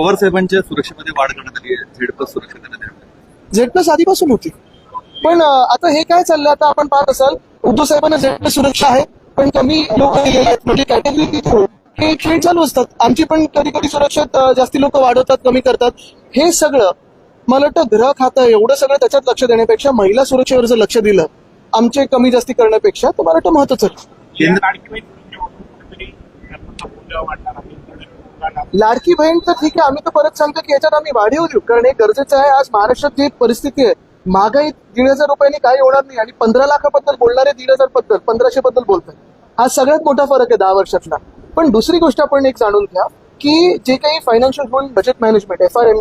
पवार साहेबांच्या सुरक्षेमध्ये वाढ करण्यात आली आहे झेड प्लस सुरक्षा देण्यात आली आहे. झेड प्लस आधीपासून होती. पण आता हे काय चाललंय आता आपण पाहत असाल उद्धव साहेबांना झेड प्लस सुरक्षा आहे पण कमी लोक दिलेले आहेत. म्हणजे कॅटेगरी हे खेळ चालू असतात. आमची पण कधी कधी सुरक्षेत अं, जास्ती लोक वाढवतात कमी करतात. हे सगळं मला वाटतं ग्रह खातं एवढं सगळं त्याच्यात लक्ष देण्यापेक्षा महिला सुरक्षेवर जर लक्ष दिलं आमचे कमी जास्ती करण्यापेक्षा तर मला वाटतं महत्वाचं आहे. केंद्र लाडकी बहीण तर ठीक आहे आम्ही तर परत सांगतो की याच्यात आम्ही वाढीव देऊ कारण हे गरजेचं आहे. आज महाराष्ट्रात जी परिस्थिती आहे महागाई दीड हजार रुपयांनी काही होणार नाही आणि पंधरा लाखाबद्दल बोलणारे दीड हजारबद्दल पंधराशे बद्दल बोलतात हा सगळ्यात मोठा फरक आहे दहा वर्षातला. पण दुसरी गोष्ट आपण एक जाणून घ्या की जे काही financial rule budget management F R M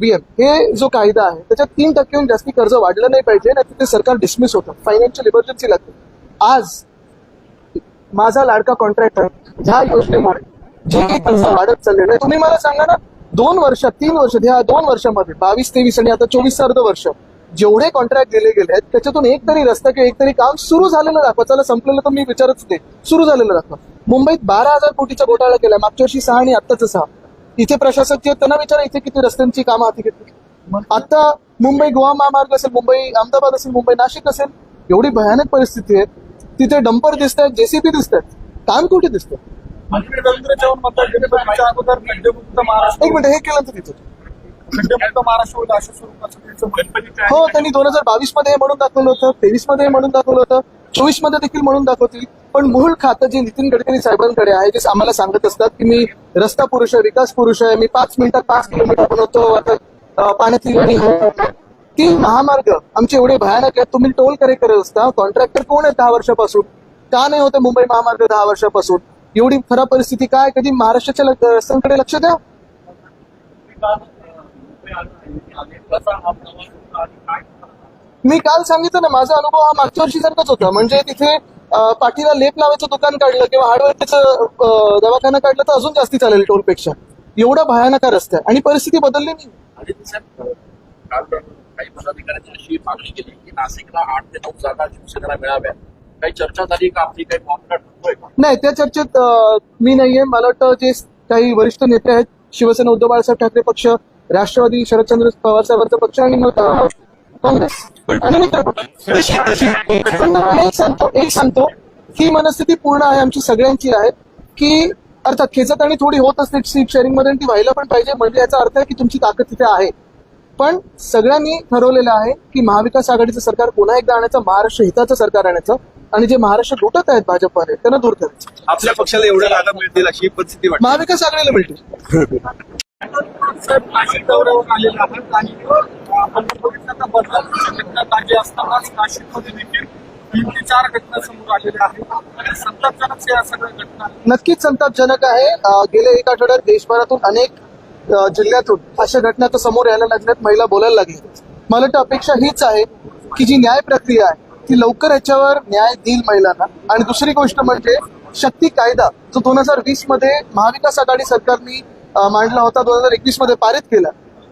B M हे जो कायदा आहे त्याच्यात तीन टक्क्याहून जास्ती कर्ज वाढलं नाही पाहिजे नाही ते सरकार डिसमिस होतं फायनान्शियल इमर्जन्सी लागते. आज माझा लाडका कॉन्ट्रॅक्टर ह्या योजनेमुळे जे काही कर्ज वाढत चाललेलं आहे तुम्ही मला सांगा ना दोन वर्षात तीन वर्ष ह्या दोन वर्षामध्ये बावीस तेवीस आणि आता चोवीस अर्ध वर्ष जेवढे कॉन्ट्रॅक्ट दिले गेले आहेत त्याच्यातून एक तरी रस्ता किंवा एक तरी काम सुरू झालेलं दाखवा. चला संपलेलं तर मी विचारच नाही सुरू झालेलं दाखवा. मुंबईत बारा हजार कोटीचा घोटाळा केला मागच्या वर्षी सहा आणि आत्ताच सहा. इथे प्रशासक जे त्यांना विचारा इथे किती रस्त्यांची कामं हाती घेतली. आता मुंबई गोवा महामार्ग असेल मुंबई अहमदाबाद असेल मुंबई नाशिक असेल एवढी भयानक परिस्थिती आहे. तिथे डंपर दिसत आहेत जेसीबी दिसत आहेत काम कुठे दिसतं एक मिनिट हे केलं तर हो त्यांनी दोन हजार बावीसमध्ये म्हणून दाखवलं होतं तेवीसमध्ये म्हणून दाखवलं होतं चोवीसमध्ये देखील म्हणून दाखवतील. पण मूळ खातं जे नितीन गडकरी साहेबांकडे आहे जे आम्हाला सांगत असतात की मी रस्ता पुरुष आहे विकास पुरुष आहे मी पाच मिनिटात पाच किलोमीटर बनवतो आता पाण्यातली गाडी. ती महामार्ग आमचे एवढे भयानक आहेत तुम्ही टोल करे करत असता कॉन्ट्रॅक्टर कोण आहे दहा वर्षापासून? का नाही होते मुंबई महामार्ग दहा वर्षापासून? एवढी खराब परिस्थिती काय? कधी महाराष्ट्राच्या ल- लक्ष द्या मी काल सांगितलं ना माझा अनुभव हा मागच्या वर्षी सारखाच होता. म्हणजे तिथे पाठीला लेप लावायचं दुकान काढलं किंवा हार्डवेअरचं दवाखाना काढलं तर अजून जास्ती चालेल टोलपेक्षा. एवढा भयानक रस्ता आणि परिस्थिती बदलली नाही. काही पदाधिकाऱ्यांची अशी मागणी केली की नाशिकला आठ ते नऊ जागा शिवसेनेला मिळाव्या काही चर्चा झाली का? आपली काही फॉर्म होतोय का? नाही त्या चर्चेत मी नाहीये. मला वाटतं जे काही वरिष्ठ नेते आहेत शिवसेना उद्धव बाळासाहेब ठाकरे पक्ष राष्ट्रवादी शरदचंद्र पवार साहेबांचा पक्ष आणि मग काँग्रेस. आणि मित्र एक सांगतो सांगतो. ही मनस्थिती पूर्ण आहे आमची सगळ्यांची आहे की अर्थात खेचत आणि थोडी होत असते सीट शेअरिंगमध्ये ती व्हायला पण पाहिजे. म्हणजे याचा अर्थ आहे की तुमची ताकद तिथे आहे. पण सगळ्यांनी ठरवलेलं आहे की महाविकास आघाडीचं सरकार पुन्हा एकदा आणायचं महाराष्ट्र हिताचं सरकार आणायचं आणि जे महाराष्ट्र लुटत आहेत भाजपवाले त्यांना दूर करायचं. आपल्या पक्षाला एवढ्या जागा मिळतील अशी परिस्थिती महाविकास आघाडीला मिळतील. साहेब नाशिक दौऱ्यावर आलेले आहेत आणि अं, आपण बघितलं तर बदलापूरची घटना ताजी असतानाच नाशिकमध्ये देखील तीन ते चार घटना समोर आलेल्या आहेत आणि संतापजनक या सगळ्या घटना आहेत. नक्कीच संतापजनक आहे. गेल्या एक आठवड्यात देशभरातून अनेक जिल्ह्यातून अशा घटना तर समोर यायला लागल्यात महिला बोलायला लागली मला वाटतं अपेक्षा हीच आहे की जी न्याय प्रक्रिया आहे ती लवकर याच्यावर न्याय देईल महिलांना. आणि दुसरी गोष्ट म्हणजे शक्ती कायदा जो दोन हजार वीसमध्ये महाविकास आघाडी सरकारने मांडला होता दोन हजार एकवीसमध्ये पारित केला.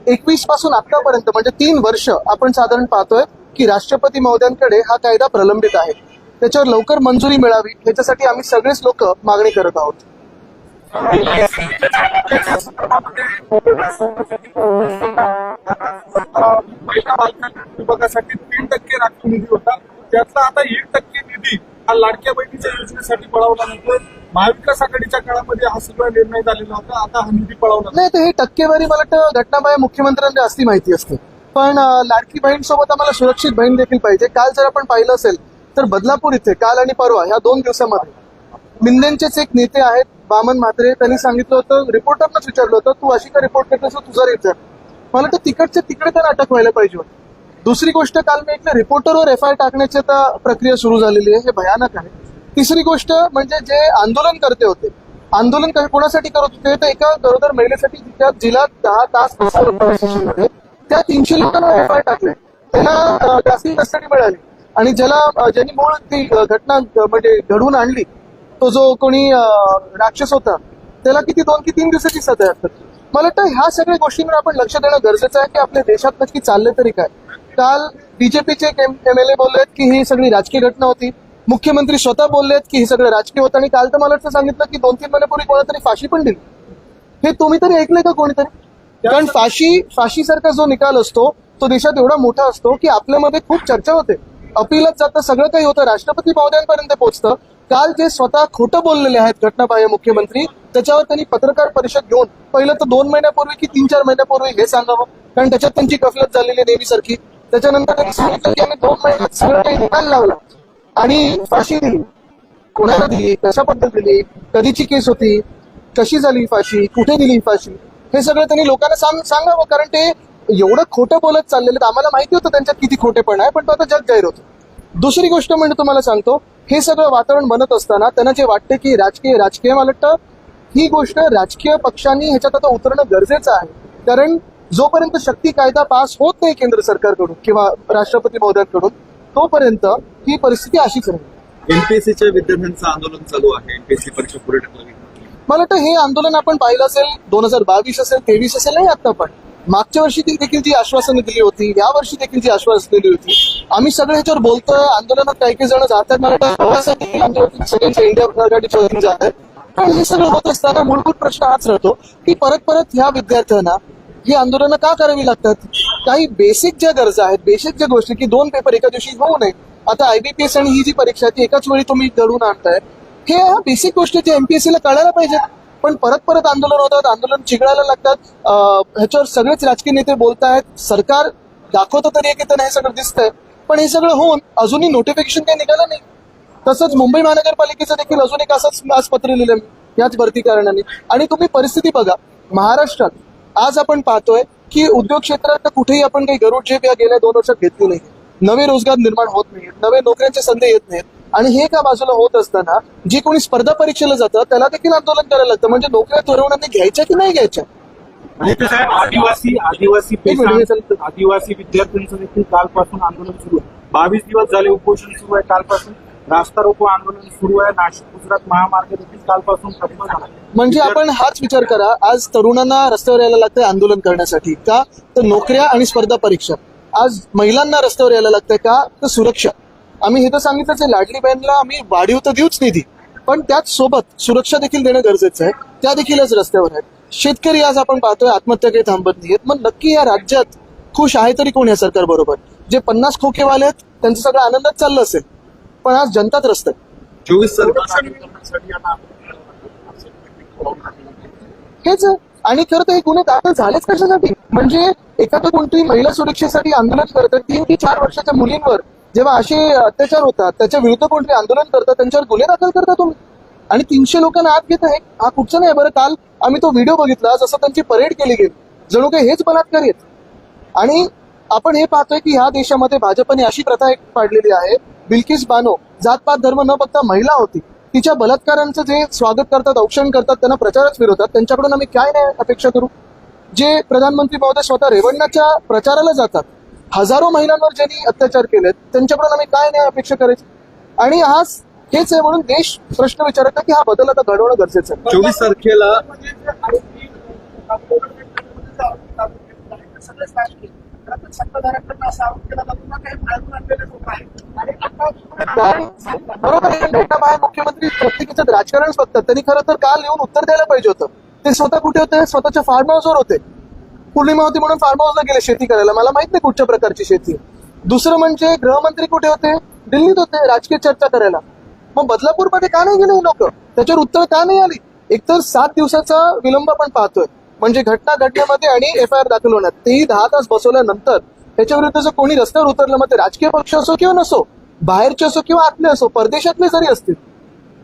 एकवीसपासून आतापर्यंत म्हणजे तीन वर्ष आपण साधारण पाहतोय की राष्ट्रपती महोदयांकडे हा कायदा प्रलंबित आहे. त्याच्यावर लवकर मंजुरी मिळावी याच्यासाठी आम्ही सगळेच लोक मागणी करत आहोत. महिला बालकल्याण विभागासाठी तीन टक्के राखीव निधी होता. त्यातला आता एक टक्के निधी हा लाडक्या बहिणीच्या योजनेसाठी पळवला जातोय महाविकास आघाडीच्या काळामध्ये हा सगळा निर्णय झालेला होता. आता हा निधी पळवला नाही तर हे टक्केवारी मला वाटतं घटनाबाह्य मुख्यमंत्र्यांना असती माहिती असते. पण लाडकी बहीण सोबत आम्हाला सुरक्षित बहीण देखील पाहिजे. काल जर आपण पाहिलं असेल तर बदलापूर इथे काल आणि परवा ह्या दोन दिवसामध्ये मिंदेंचेच एक नेते आहेत बामन म्हात्रे त्यांनी सांगितलं होतं रिपोर्टरनंच विचारलं होतं तू अशी का रिपोर्ट करतेस? तुझा रिपोर्ट मला वाटतं तिकडच्या तिकडे तर अटक व्हायला पाहिजे होती. दुसरी गोष्ट काल मी ऐकलं रिपोर्टरवर एफ आय आर टाकण्याची आता प्रक्रिया सुरू झालेली आहे हे भयानक आहे. तिसरी गोष्ट म्हणजे जे आंदोलन करते होते आंदोलन कोणासाठी करत होते? तर एका गरोदर महिलेसाठी जिच्या जिला दहा तास बसवलं त्या तीनशे लोकांना एफ आय आर टाकले. त्याला जास्ती कस्टडी मिळाली. आणि ज्याला ज्यांनी मूळ ती घटना म्हणजे घडवून आणली तो जो कोणी राक्षस होता त्याला किती दोन की तीन दिवसाची सजा आहे मला वाटतं ह्या सगळ्या गोष्टींवर आपण लक्ष देणं गरजेचं आहे की आपल्या देशात नक्की चाललंय तरी काय. काल बीजेपीचे एम एल ए बोललेत की ही सगळी राजकीय घटना होती. मुख्यमंत्री स्वतः बोललेत की हे सगळं राजकीय होतं आणि काल तर मला वाटतं सांगितलं की दोन तीन महिन्यापूर्वी कोणातरी फाशी पण दिली. हे तुम्ही तरी ऐकलंय का कोणीतरी? कारण फाशी फाशीसारखा जो निकाल असतो तो देशात एवढा मोठा असतो की आपल्यामध्ये खूप चर्चा होते. अपीलच जातं सगळं काही होतं. राष्ट्रपती महोदयांपर्यंत पोहोचतं. काल जे स्वतः खोटं बोललेले आहेत घटनाबाह्य मुख्यमंत्री. त्याच्यावर त्यांनी पत्रकार परिषद घेऊन पहिलं तर दोन महिन्यापूर्वी की तीन चार महिन्यापूर्वी हे सांगावं. कारण त्याच्यात त्यांची कफलत झालेली आहे नेहमीसारखी. त्याच्यानंतर त्यांनी सांगितलं की आम्ही दोन महिन्यात सगळं काही निकाल लावला. आणि फाशी दिली. कोणाला दिली? कशाबद्दल दिली? कधीची केस होती? कशी झाली फाशी? कुठे दिली फाशी? हे सगळं त्यांनी लोकांना सांग सांगावं. कारण ते एवढं खोटं बोलत चाललेलं आम्हाला माहिती होतं त्यांच्यात किती खोटेपण आहे पण तो आता जग जाहीर होतो. दुसरी गोष्ट म्हणजे तुम्हाला सांगतो हे सगळं वातावरण बनत असताना त्यांना जे वाटते की राजकीय राजकीय मला वाटतं ही गोष्ट राजकीय पक्षांनी ह्याच्यात आता उतरणं गरजेचं आहे. कारण जोपर्यंत शक्ती कायदा पास होत नाही केंद्र सरकारकडून किंवा राष्ट्रपती महोदयांकडून तोपर्यंत ही परिस्थिती अशीच राहील. एमपीएससीच्या विद्यार्थ्यांचं आंदोलन चालू आहे. एमपीएससी परीक्षा पुढे मला वाटतं हे आंदोलन आपण पाहिलं असेल दोन हजार बावीस असेल तेवीस असेल नाही आता पण. मागच्या वर्षी देखील जी आश्वासनं दिली होती या वर्षी देखील जी आश्वासनं दिली होती आम्ही सगळे ह्याच्यावर बोलतोय. आंदोलनात काही काही जण जातात. सगळ्यांच्या इंडिया आघाडीच्या वतीने जात आहेत पण हे सगळं होत असताना मूलभूत प्रश्न हाच राहतो की परत परत ह्या विद्यार्थ्यांना ही आंदोलनं का करावी लागतात? काही बेसिक ज्या गरजा आहेत बेसिक ज्या गोष्टी की दोन पेपर एका दिवशी होऊ नये. आता आयबीपीएस आणि ही जी परीक्षा आहे ती एकाच वेळी तुम्ही घडवून आणताय. हे बेसिक गोष्टी एमपीएससी ला कळायला पाहिजेत. पण परत परत आंदोलन होतात आंदोलन चिघळायला लागतात. ह्याच्यावर सगळेच राजकीय नेते बोलतायत. सरकार दाखवतं तरी की त्यांना हे सगळं दिसतंय. पण हे सगळं होऊन अजूनही नोटिफिकेशन काही निघालं नाही. तसंच मुंबई महानगरपालिकेचं देखील अजून एक असंच आज पत्र लिहिलं याच भरती कारणाने. आणि तुम्ही परिस्थिती बघा. महाराष्ट्रात आज आपण पाहतोय की उद्योग क्षेत्रात तर कुठेही आपण काही गरुड झेप या गेल्या दोन वर्षात घेतली नाही. नवे रोजगार निर्माण होत नाहीत नवे नोकऱ्यांच्या संधी येत नाहीत आणि हे का बाजूला होत असताना जे कोणी स्पर्धा परीक्षेला जातं त्याला देखील आंदोलन करायला लागतं. म्हणजे नोकऱ्या तरुणांनी घ्यायच्या की नाही घ्यायच्या? साहेब आदिवासी आदिवासी एक. पेशा आदिवासी विद्यार्थ्यांचं देखील कालपासून आंदोलन सुरू आहे. बावीस दिवस झाले उपोषण सुरू आहे कालपासून. रास्ता रोको आंदोलन सुरू आहे. नाशिक गुजरात महामार्ग देखील कालपासून झाला म्हणजे आपण हाच विचार करा आज तरुणांना रस्त्यावर यायला लागतंय आंदोलन करण्यासाठी. का? तर नोकऱ्या आणि स्पर्धा परीक्षा. आज महिलांना रस्त्यावर यायला लागतंय का? तर सुरक्षा. आम्ही हे तर सांगितलंच आहे लाडली बहीणला आम्ही वाढीव तर देऊच निधी पण त्याच सोबत सुरक्षा देखील देणं गरजेचं आहे. त्या देखीलच रस्त्यावर आहेत. शेतकरी आज आपण पाहतोय आत्महत्या काही थांबत नाहीयेत. मग नक्की या राज्यात खुश आहे तरी कोण या सरकार बरोबर जे पन्नास खोकेवाले आहेत त्यांचं सगळं आनंदात चाललं असेल. पण आज जनता त्रस्त आहे चोवीस तारखेला करण्यासाठी यांना हेच. आणि खरं तर हे गुन्हे दाखल झालेच कशासाठी? म्हणजे एखादं कोणती महिला सुरक्षेसाठी आंदोलन करतात तीन ते चार वर्षाच्या मुलींवर जेव्हा असे अत्याचार होतात त्याच्या विरुद्ध कोणते आंदोलन करतात त्यांच्यावर गुन्हे दाखल करता तुम्ही? आणि तीनशे लोकांना आत घेत आहे हा कुठचा नाही बरं? काल आम्ही तो व्हिडिओ बघितला जसं त्यांची परेड केली गेली. जणू काही हेच बलात्कार आहेत. आणि आपण हे पाहतोय की ह्या देशामध्ये भाजपने अशी प्रथा एक पाडलेली आहे. बिल्किस बानो जातपात धर्म न बघता महिला होती. तिच्या बलात्कारांचं जे स्वागत करतात औक्षण करतात त्यांना प्रचारच फिरवतात त्यांच्याकडून आम्ही काय नाही अपेक्षा करू? जे प्रधानमंत्री महोदय स्वतः रेवण्णाच्या प्रचाराला जातात हजारो महिलांवर ज्यांनी अत्याचार केलेत त्यांच्याकडून आम्ही काय नाही अपेक्षा करायची? आणि आज हेच आहे म्हणून देश प्रश्न विचारत की हा बदल आता घडवणं गरजेचं आहे. चोवीस तारखेला बरोबर आहे मुख्यमंत्री प्रत्येकाचं राजकारणच बघतात. त्यांनी खरं तर काल येऊन उत्तर द्यायला पाहिजे होतं. ते स्वतः कुठे होते? स्वतःच्या फार्म हाऊसवर होते. पूर्णिमा होती म्हणून फार्म हाऊसला गेले शेती करायला. मला माहीत नाही कुठच्या प्रकारची शेती दुसरं म्हणजे गृहमंत्री कुठे होते? दिल्लीत होते राजकीय चर्चा करायला. मग बदलापूरमध्ये का नाही गेले लोक? त्याच्यावर उत्तर का नाही आली? एकतर सात दिवसाचा विलंब आपण पाहतोय. म्हणजे घटना घडण्यामध्ये आणि एफ आय आर दाखल होण्यात. तेही दहा तास बसवल्यानंतर त्याच्याविरुद्ध जर कोणी रस्त्यावर उतरलं मग ते राजकीय पक्ष असो किंवा नसो बाहेरचे असो किंवा आतले असो परदेशातले जरी असतील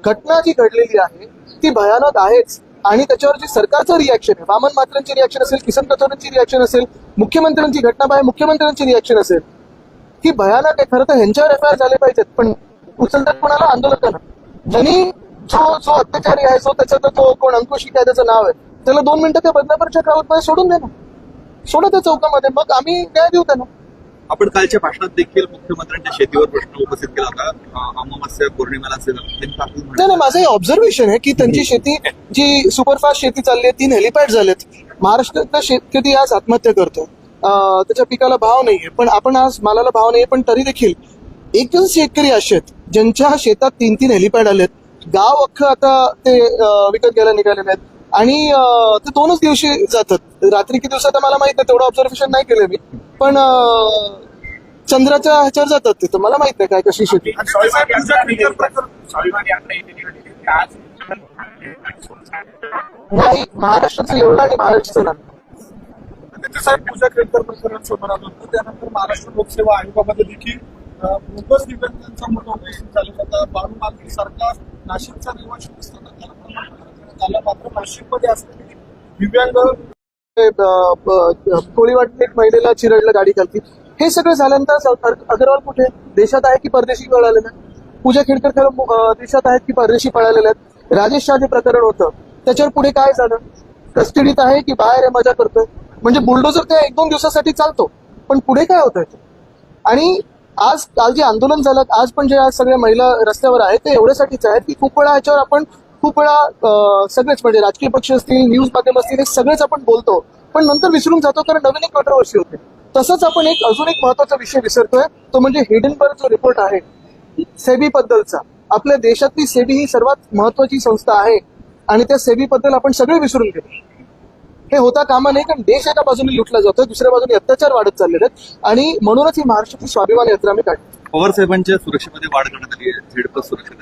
घटना जी घडलेली आहे ती भयानक आहेच. आणि त्याच्यावर जी सरकारचं रिॲक्शन आहे. वामन मात्रांची रिॲक्शन असेल किसन कथोरेंची रिॲक्शन असेल मुख्यमंत्र्यांची घटना बाहेर मुख्यमंत्र्यांची रिॲक्शन असेल ही भयानक आहे. खरं तर ह्यांच्यावर एफ आय आर झाले पाहिजेत पण उचलतात कोणाला आंदोलकांना ज्यांनी जो जो अत्याचारी आहे जो त्याचा जो कोण अंकुश काय त्याचं नाव आहे त्याला दोन मिनिटं त्या बदलापूरच्या क्राऊडमध्ये सोडून दे ना. सोडा त्या चौकामध्ये. मग आम्ही न्याय देऊ त्यांना. आपण कालच्या भाषणात देखील मुख्यमंत्र्यांच्या शेतीवर प्रश्न उपस्थित केला होता. अमावस्या पौर्णिमेला असेल नाही नाही माझं हे ऑब्झर्वेशन आहे की त्यांची शेती जी सुपरफास्ट शेती चालली आहे तीन हेलिपॅड झालेत. महाराष्ट्रातला शेतकरी आज आत्महत्या करतो. त्याच्या पिकाला भाव नाहीये. पण आपण आज मालाला भाव नाहीये पण तरी देखील एकच शेतकरी असे आहेत ज्यांच्या शेतात तीन तीन हेलिपॅड आलेत. गाव अख्खं आता ते विकत घ्यायला निघालेले आहेत. आणि ते दोनच दिवशी जातात. रात्री किती दिवसात मला माहीत नाही तेवढं ऑब्झर्वेशन नाही केलं मी. पण चंद्राच्या ह्याच्यावर जातात तिथं. मला माहीत नाही काय कशी शेती. नाही महाराष्ट्राचं एवढं आणि महाराष्ट्राचं नाही. त्याचे साहेब पूजा खेळकर प्रकरण समोर आलं होतं. त्यानंतर महाराष्ट्र लोकसेवा आयोगामध्ये देखील अं, बोगस दिव्यांगांचा मोठा उल्लेख झाला होता बाळू सारखा नाशिकचा रहिवाशी असताना त्याला आलं. मात्र नाशिकमध्ये असलेली दिव्यांग ते, कोळी वाटते एक महिलेला चिरडलं गाडी खालती हे सगळं झाल्यानंतर अग्रवाल कुठे? देशात आहे की परदेशी पळालेलं आहे? पूजा खेडकर खरं देशात आहेत की परदेशी पळालेले आहेत? राजेश शाह जे प्रकरण होतं. त्याच्यावर पुढे काय झालं? कस्टडीत आहे की बाहेर आहे मजा करतोय? म्हणजे बुलडोजर त्या एक दोन दिवसासाठी चालतो पण पुढे काय होतंय? आणि आज काल जे आंदोलन झालं आज पण जे आज सगळ्या महिला रस्त्यावर आहेत ते एवढ्यासाठीच आहेत की खूप वेळा ह्याच्यावर आपण खूप वेळा सगळेच म्हणजे राजकीय पक्ष असतील न्यूज माध्यम असतील हे सगळेच आपण बोलतो. पण नंतर विसरून जातो कारण नवीन एक कॉन्ट्रोवर्सी होते. तसंच आपण एक अजून एक महत्त्वाचा विषय विसरतोय. तो म्हणजे हिडनबर्ग जो रिपोर्ट आहे सेबी बद्दलचा आपल्या देशातली सेबी ही सर्वात महत्वाची संस्था आहे. आणि त्या सेबी बद्दल आपण सगळे विसरून गेलो. हे होता कामा नाही कारण देश एका बाजूने लुटला जातोय दुसऱ्या बाजूने अत्याचार वाढत चाललेले आहेत. आणि म्हणूनच ही महाराष्ट्राची स्वाभिमान यात्रा आम्ही काढली. पवार साहेबांच्या सुरक्षेमध्ये वाढ करण्यात आली आहे झेड सुरक्षा